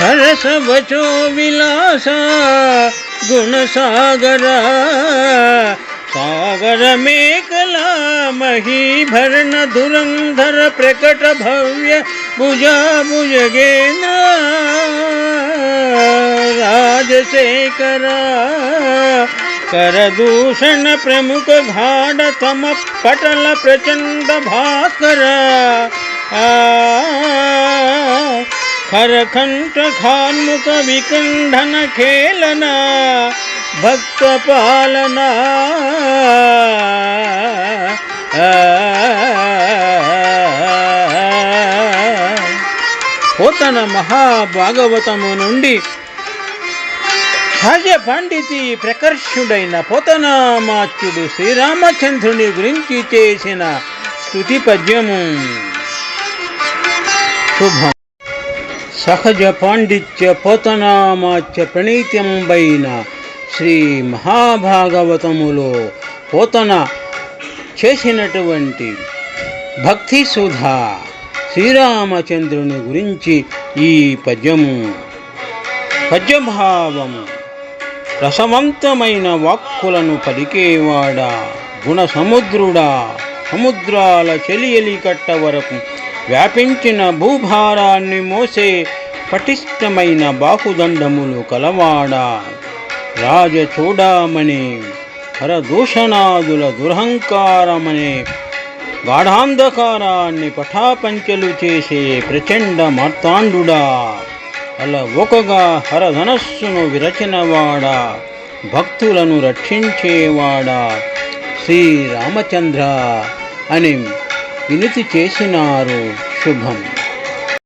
हरस बचो विलासा, गुण सागरा, सागर में कला मही भरण धुरंधर प्रकट भव्य बुझा बुजगेन्द्र राज से करा कर दूषण प्रमुख घाट तम पटल प्रचंड भास्कर, आ खरखंड खान्मुख विकंडन खेलना भक्त पालना आ, పోతన మహాభాగవతము నుండి సహజ పండితి ప్రకర్షుడైన పోతనామాచ్యుడు శ్రీరామచంద్రుని గురించి చేసిన స్తుతి పద్యము శుభం సహజ పాండిత్య పోతనామాచ్య ప్రణీత్యంబైన శ్రీ మహాభాగవతములో పోతన చేసినటువంటి భక్తి సుధా శ్రీరామచంద్రుని గురించి ఈ పద్యము. పద్యభావము. రసవంతమైన వాక్కులను పలికేవాడా గుణ సముద్రుడా సముద్రాల చెలియలి కట్ట వరకు వ్యాపించిన భూభారాన్ని మోసే పటిష్టమైన బాహుదండములు కలవాడా. రాజచూడామణి హరదూషణాదుల దురహంకారమనే గాఢాంధకారాన్ని పఠాపంచలు చేసే ప్రచండ మార్తాండుడా. అలా ఒకగా హరధనస్సును విరచినవాడా భక్తులను రక్షించేవాడా. శ్రీరామచంద్ర అని వినతి చేసినారు. శుభం.